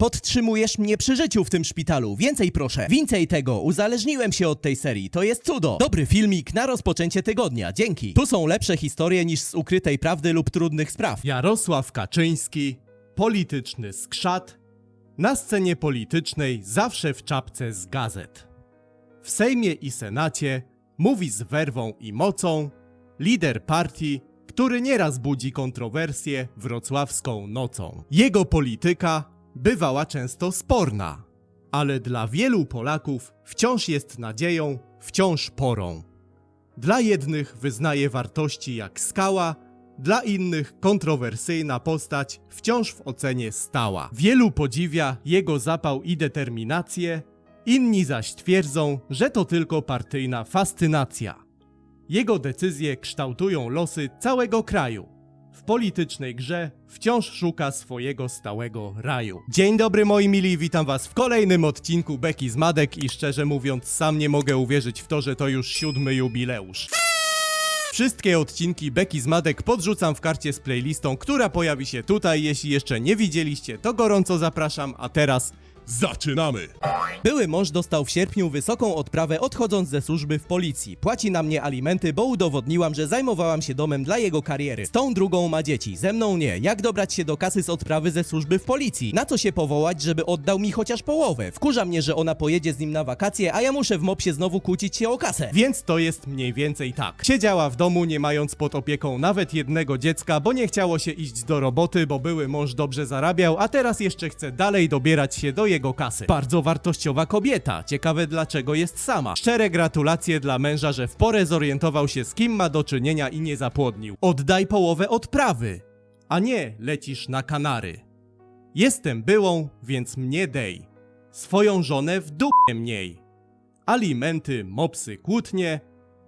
Podtrzymujesz mnie przy życiu w tym szpitalu. Więcej proszę. Więcej tego. Uzależniłem się od tej serii. To jest cudo. Dobry filmik na rozpoczęcie tygodnia. Dzięki. Tu są lepsze historie niż z ukrytej prawdy lub trudnych spraw. Jarosław Kaczyński, polityczny skrzat, na scenie politycznej zawsze w czapce z gazet. W Sejmie i Senacie mówi z werwą i mocą lider partii, który nieraz budzi kontrowersje wrocławską nocą. Jego polityka bywała często sporna, ale dla wielu Polaków wciąż jest nadzieją, wciąż porą. Dla jednych wyznaje wartości jak skała, dla innych kontrowersyjna postać wciąż w ocenie stała. Wielu podziwia jego zapał i determinację, inni zaś twierdzą, że to tylko partyjna fascynacja. Jego decyzje kształtują losy całego kraju. W politycznej grze wciąż szuka swojego stałego raju. Dzień dobry moi mili, witam was w kolejnym odcinku Beki z Madek i szczerze mówiąc sam nie mogę uwierzyć w to, że to już siódmy jubileusz. Wszystkie odcinki Beki z Madek podrzucam w karcie z playlistą, która pojawi się tutaj. Jeśli jeszcze nie widzieliście, to gorąco zapraszam, a teraz zaczynamy! Były mąż dostał w sierpniu wysoką odprawę odchodząc ze służby w policji. Płaci na mnie alimenty, bo udowodniłam, że zajmowałam się domem dla jego kariery. Z tą drugą ma dzieci, ze mną nie. Jak dobrać się do kasy z odprawy ze służby w policji? Na co się powołać, żeby oddał mi chociaż połowę? Wkurza mnie, że ona pojedzie z nim na wakacje, a ja muszę w mopsie znowu kłócić się o kasę. Więc to jest mniej więcej tak. Siedziała w domu, nie mając pod opieką nawet jednego dziecka, bo nie chciało się iść do roboty, bo były mąż dobrze zarabiał, a teraz jeszcze chce dalej dobierać się do jego kasy. Bardzo wartościowa kobieta. Ciekawe dlaczego jest sama. Szczere gratulacje dla męża, że w porę zorientował się z kim ma do czynienia i nie zapłodnił. Oddaj połowę odprawy, a nie lecisz na Kanary. Jestem byłą, więc mnie dej. Swoją żonę w dupie mniej alimenty, mopsy, kłótnie.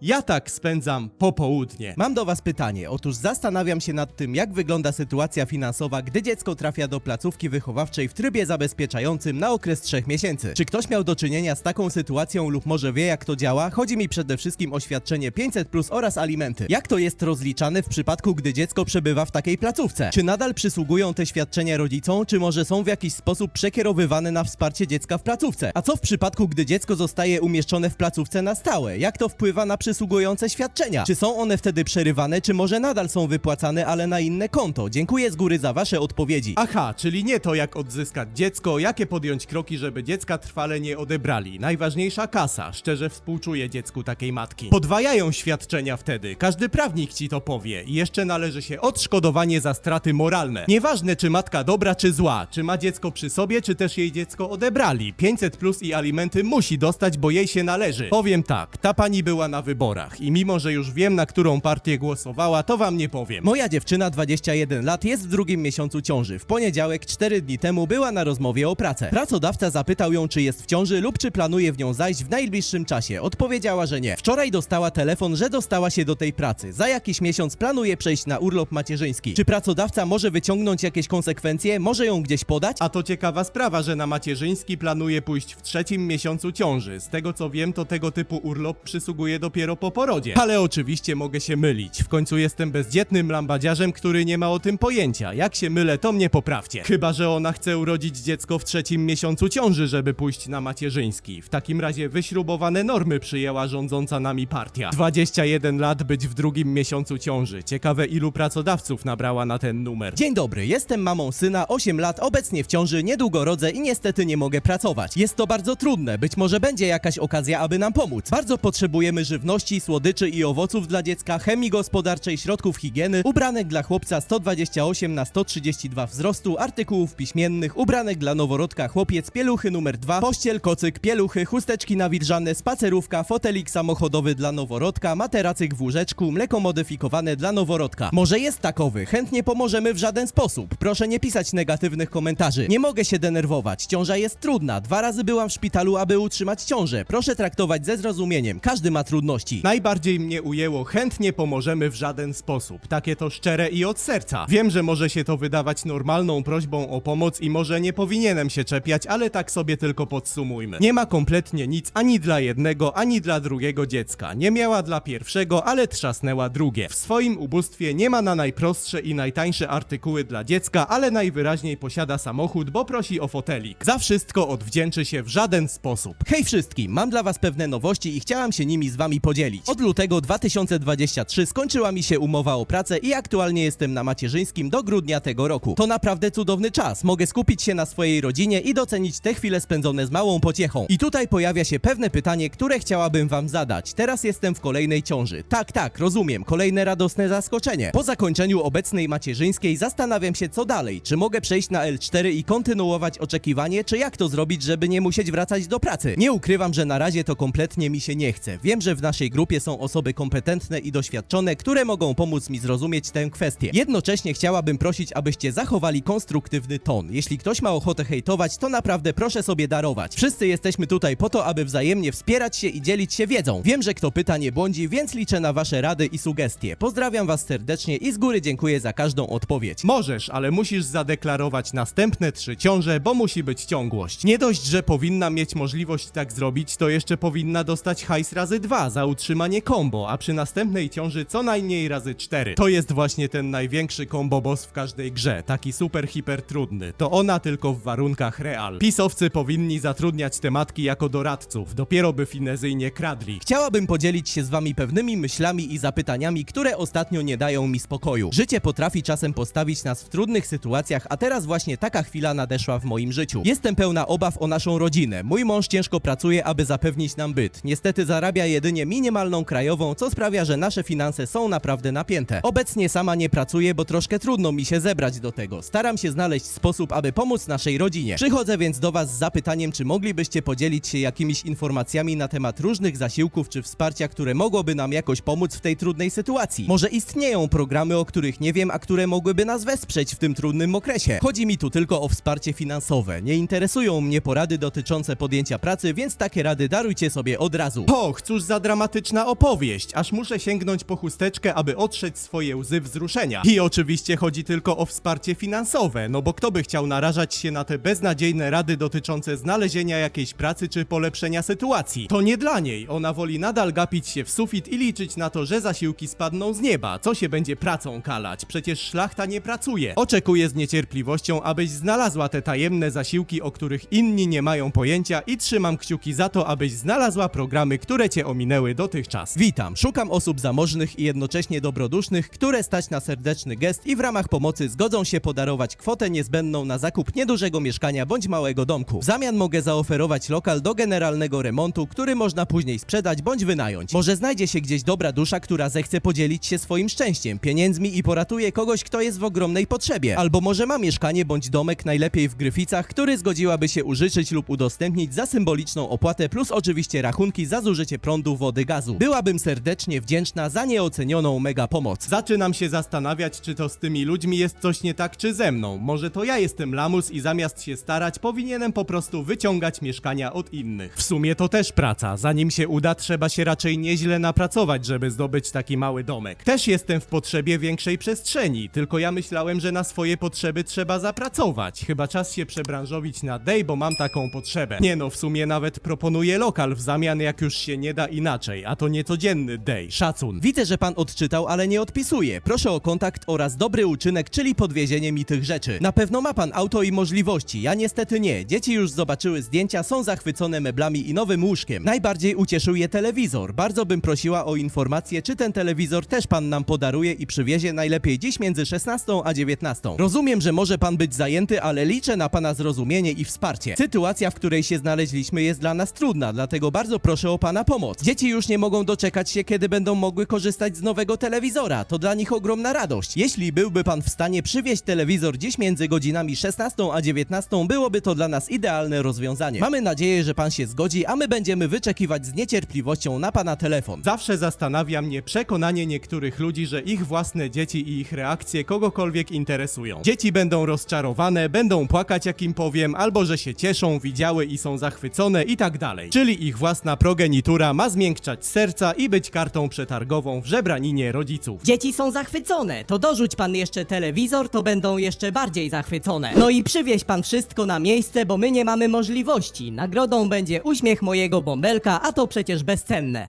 Ja tak spędzam popołudnie. Mam do Was pytanie. Otóż zastanawiam się nad tym, jak wygląda sytuacja finansowa, gdy dziecko trafia do placówki wychowawczej w trybie zabezpieczającym na okres 3 miesięcy. Czy ktoś miał do czynienia z taką sytuacją lub może wie, jak to działa? Chodzi mi przede wszystkim o świadczenie 500 plus oraz alimenty. Jak to jest rozliczane w przypadku, gdy dziecko przebywa w takiej placówce? Czy nadal przysługują te świadczenia rodzicom, czy może są w jakiś sposób przekierowywane na wsparcie dziecka w placówce? A co w przypadku, gdy dziecko zostaje umieszczone w placówce na stałe? Jak to wpływa na przysługujące świadczenia? Czy są one wtedy przerywane, czy może nadal są wypłacane, ale na inne konto? Dziękuję z góry za Wasze odpowiedzi. Aha, czyli nie to jak odzyskać dziecko, jakie podjąć kroki, żeby dziecka trwale nie odebrali. Najważniejsza kasa. Szczerze współczuję dziecku takiej matki. Podwajają świadczenia wtedy. Każdy prawnik ci to powie. I jeszcze należy się odszkodowanie za straty moralne. Nieważne czy matka dobra czy zła, czy ma dziecko przy sobie, czy też jej dziecko odebrali. 500 plus i alimenty musi dostać, bo jej się należy. Powiem tak, ta pani była na wyborach i mimo, że już wiem na którą partię głosowała, to wam nie powiem. Moja dziewczyna, 21 lat, jest w drugim miesiącu ciąży. W poniedziałek, 4 dni temu, była na rozmowie o pracę. Pracodawca zapytał ją, czy jest w ciąży lub czy planuje w nią zajść w najbliższym czasie. Odpowiedziała, że nie. Wczoraj dostała telefon, że dostała się do tej pracy. Za jakiś miesiąc planuje przejść na urlop macierzyński. Czy pracodawca może wyciągnąć jakieś konsekwencje? Może ją gdzieś podać? A to ciekawa sprawa, że na macierzyński planuje pójść w trzecim miesiącu ciąży. Z tego co wiem, to tego typu urlop przysługuje dopiero po porodzie. Ale oczywiście mogę się mylić. W końcu jestem bezdzietnym lambadziarzem, który nie ma o tym pojęcia. Jak się mylę, to mnie poprawcie. Chyba, że ona chce urodzić dziecko w trzecim miesiącu ciąży, żeby pójść na macierzyński. W takim razie wyśrubowane normy przyjęła rządząca nami partia. 21 lat być w drugim miesiącu ciąży. Ciekawe ilu pracodawców nabrała na ten numer. Dzień dobry, jestem mamą syna, 8 lat, obecnie w ciąży, niedługo rodzę i niestety nie mogę pracować. Jest to bardzo trudne, być może będzie jakaś okazja, aby nam pomóc. Bardzo potrzebujemy żywności, słodyczy i owoców dla dziecka, chemii gospodarczej, środków higieny, ubranek dla chłopca 128 na 132 wzrostu, artykułów piśmiennych, ubranek dla noworodka chłopiec, pieluchy numer 2, pościel, kocyk, pieluchy, chusteczki nawilżane, spacerówka, fotelik samochodowy dla noworodka, materacyk w łóżeczku, mleko modyfikowane dla noworodka. Może jest takowy, chętnie pomożemy w żaden sposób. Proszę nie pisać negatywnych komentarzy. Nie mogę się denerwować, ciąża jest trudna. Dwa razy byłam w szpitalu, aby utrzymać ciążę. Proszę traktować ze zrozumieniem. Każdy ma trudności. Najbardziej mnie ujęło, chętnie pomożemy w żaden sposób. Takie to szczere i od serca. Wiem, że może się to wydawać normalną prośbą o pomoc i może nie powinienem się czepiać, ale tak sobie tylko podsumujmy. Nie ma kompletnie nic ani dla jednego, ani dla drugiego dziecka. Nie miała dla pierwszego, ale trzasnęła drugie. W swoim ubóstwie nie ma na najprostsze i najtańsze artykuły dla dziecka, ale najwyraźniej posiada samochód, bo prosi o fotelik. Za wszystko odwdzięczy się w żaden sposób. Hej wszystkim, mam dla was pewne nowości i chciałam się nimi z wami podzielić. Od lutego 2023 skończyła mi się umowa o pracę i aktualnie jestem na macierzyńskim do grudnia tego roku. To naprawdę cudowny czas. Mogę skupić się na swojej rodzinie i docenić te chwile spędzone z małą pociechą. I tutaj pojawia się pewne pytanie, które chciałabym wam zadać. Teraz jestem w kolejnej ciąży. Tak, tak, rozumiem. Kolejne radosne zaskoczenie. Po zakończeniu obecnej macierzyńskiej zastanawiam się co dalej. Czy mogę przejść na L4 i kontynuować oczekiwanie, czy jak to zrobić, żeby nie musieć wracać do pracy? Nie ukrywam, że na razie to kompletnie mi się nie chce. Wiem, że w naszej grupie są osoby kompetentne i doświadczone, które mogą pomóc mi zrozumieć tę kwestię. Jednocześnie chciałabym prosić, abyście zachowali konstruktywny ton. Jeśli ktoś ma ochotę hejtować, to naprawdę proszę sobie darować. Wszyscy jesteśmy tutaj po to, aby wzajemnie wspierać się i dzielić się wiedzą. Wiem, że kto pyta nie błądzi, więc liczę na wasze rady i sugestie. Pozdrawiam was serdecznie i z góry dziękuję za każdą odpowiedź. Możesz, ale musisz zadeklarować następne trzy ciąże, bo musi być ciągłość. Nie dość, że powinna mieć możliwość tak zrobić, to jeszcze powinna dostać hajs razy dwa za utrzymanie combo, a przy następnej ciąży co najmniej razy cztery. To jest właśnie ten największy combo boss w każdej grze, taki super hiper trudny. To ona tylko w warunkach real. Pisowcy powinni zatrudniać te matki jako doradców, dopiero by finezyjnie kradli. Chciałabym podzielić się z wami pewnymi myślami i zapytaniami, które ostatnio nie dają mi spokoju. Życie potrafi czasem postawić nas w trudnych sytuacjach, a teraz właśnie taka chwila nadeszła w moim życiu. Jestem pełna obaw o naszą rodzinę. Mój mąż ciężko pracuje, aby zapewnić nam byt. Niestety zarabia jedynie minimalną krajową, co sprawia, że nasze finanse są naprawdę napięte. Obecnie sama nie pracuję, bo troszkę trudno mi się zebrać do tego. Staram się znaleźć sposób, aby pomóc naszej rodzinie. Przychodzę więc do was z zapytaniem, czy moglibyście podzielić się jakimiś informacjami na temat różnych zasiłków czy wsparcia, które mogłoby nam jakoś pomóc w tej trudnej sytuacji. Może istnieją programy, o których nie wiem, a które mogłyby nas wesprzeć w tym trudnym okresie. Chodzi mi tu tylko o wsparcie finansowe. Nie interesują mnie porady dotyczące podjęcia pracy, więc takie rady darujcie sobie od razu. Och, cóż za dramatyczna opowieść, aż muszę sięgnąć po chusteczkę, aby otrzeć swoje łzy wzruszenia. I oczywiście chodzi tylko o wsparcie finansowe, no bo kto by chciał narażać się na te beznadziejne rady dotyczące znalezienia jakiejś pracy czy polepszenia sytuacji? To nie dla niej, ona woli nadal gapić się w sufit i liczyć na to, że zasiłki spadną z nieba. Co się będzie pracą kalać? Przecież szlachta nie pracuje. Oczekuję z niecierpliwością, abyś znalazła te tajemne zasiłki, o których inni nie mają pojęcia i trzymam kciuki za to, abyś znalazła programy, które cię ominęły dotychczas. Witam, szukam osób zamożnych i jednocześnie dobrodusznych, które stać na serdeczny gest i w ramach pomocy zgodzą się podarować kwotę niezbędną na zakup niedużego mieszkania bądź małego domku. W zamian mogę zaoferować lokal do generalnego remontu, który można później sprzedać bądź wynająć. Może znajdzie się gdzieś dobra dusza, która zechce podzielić się swoim szczęściem, pieniędzmi i poratuje kogoś, kto jest w ogromnej potrzebie. Albo może ma mieszkanie bądź domek najlepiej w Gryficach, który zgodziłaby się użyczyć lub udostępnić za symboliczną opłatę plus oczywiście rachunki za zużycie prądu, wody, gazu. Byłabym serdecznie wdzięczna za nieocenioną mega pomoc. Zaczynam się zastanawiać, czy to z tymi ludźmi jest coś nie tak, czy ze mną. Może to ja jestem lamus i zamiast się starać, powinienem po prostu wyciągać mieszkania od innych. W sumie to też praca. Zanim się uda, trzeba się raczej nieźle napracować, żeby zdobyć taki mały domek. Też jestem w potrzebie większej przestrzeni, tylko ja myślałem, że na swoje potrzeby trzeba zapracować. Chyba czas się przebranżowić na day, bo mam taką potrzebę. Nie no, w sumie nawet proponuję lokal w zamian, jak już się nie da inaczej, a to niecodzienny day. Szacun. Widzę, że pan odczytał, ale nie odpisuje. Proszę o kontakt oraz dobry uczynek, czyli podwiezienie mi tych rzeczy. Na pewno ma pan auto i możliwości. Ja niestety nie. Dzieci już zobaczyły zdjęcia, są zachwycone meblami i nowym łóżkiem. Najbardziej ucieszył je telewizor. Bardzo bym prosiła o informację, czy ten telewizor też pan nam podaruje i przywiezie najlepiej dziś między 16 a 19. Rozumiem, że może pan być zajęty, ale liczę na pana zrozumienie i wsparcie. Sytuacja, w której się znaleźliśmy jest dla nas trudna, dlatego bardzo proszę o pana pomoc. Dzieci już nie mogą doczekać się, kiedy będą mogły korzystać z nowego telewizora. To dla nich ogromna radość. Jeśli byłby pan w stanie przywieźć telewizor dziś między godzinami 16 a 19, byłoby to dla nas idealne rozwiązanie. Mamy nadzieję, że pan się zgodzi, a my będziemy wyczekiwać z niecierpliwością na pana telefon. Zawsze zastanawia mnie przekonanie niektórych ludzi, że ich własne dzieci i ich reakcje kogokolwiek interesują. Dzieci będą rozczarowane, będą płakać jak im powiem, albo że się cieszą, widziały i są zachwycone i tak dalej. Czyli ich własna progenitura ma zmiękczać serca i być kartą przetargową w żebraninie rodziców. Dzieci są zachwycone. To dorzuć pan jeszcze telewizor, to będą jeszcze bardziej zachwycone. No i przywieź pan wszystko na miejsce, bo my nie mamy możliwości. Nagrodą będzie uśmiech mojego bąbelka, a to przecież bezcenne.